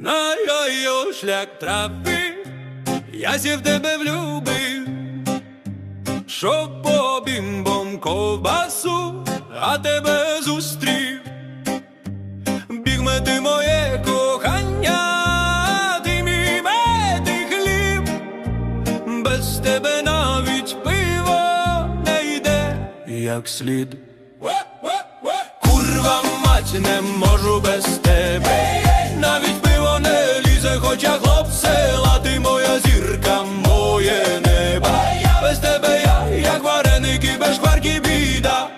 На його шлях трапив, я сів тебе влюбив, щоб по бімбом ковбасу, а тебе зустрів. Бігме ти моє кохання, ти мій мед хліб, без тебе навіть пиво не йде, як слід. Курва мать, не можу без тебе. Навіть хоча хлоп з села, ти моя зірка, моє небо. Без тебе я, як вареники, без шкварки біда.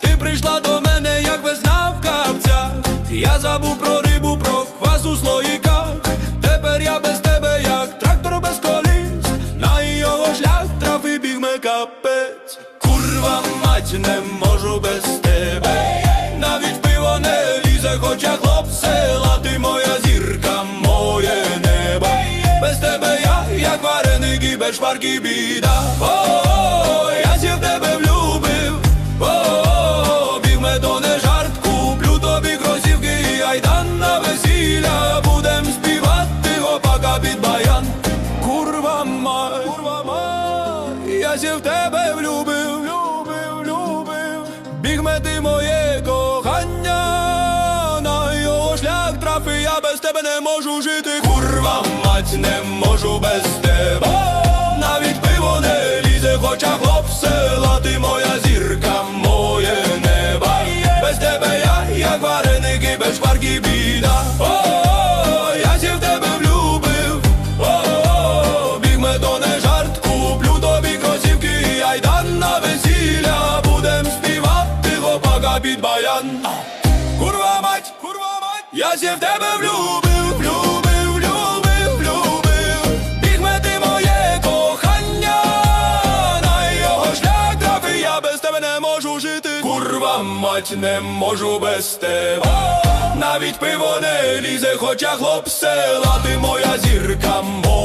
Ти прийшла до мене, як весна в капцях. Я забув про рибу, про квас у слоїках. Тепер я без тебе, як трактор без коліс. На його шлях трафи бігме капець. Курва мать, не вареники, без шпарки біда. О, я сів тебе влюбив. О, бігме то не жарт, куплю тобі кросівки і айдан на весілля. Будем співати гопака під баян. Курва май, курва май, я сів тебе влюбив, влюбив, влюбив. Бігме ти тебе не можу жити. Курва мать, не можу без тебе. Навіть пиво не лізе, хоча хлоп села, ти моя зірка, моє небо. Без тебе я, як вареники, без шкварки біда. Я сів тебе влюбив. О, бігме то не жарт, куплю тобі кросівки, айдан на весілля. Будем співати гопака під баян. Я сів тебе влюбив, влюбив, влюбив, влюбив. Бігме ти моє кохання, на його шлях трафи, я без тебе не можу жити. Курва мать, не можу без тебе. Навіть пиво не лізе, хоча хлоп села, ти моя зірка, моя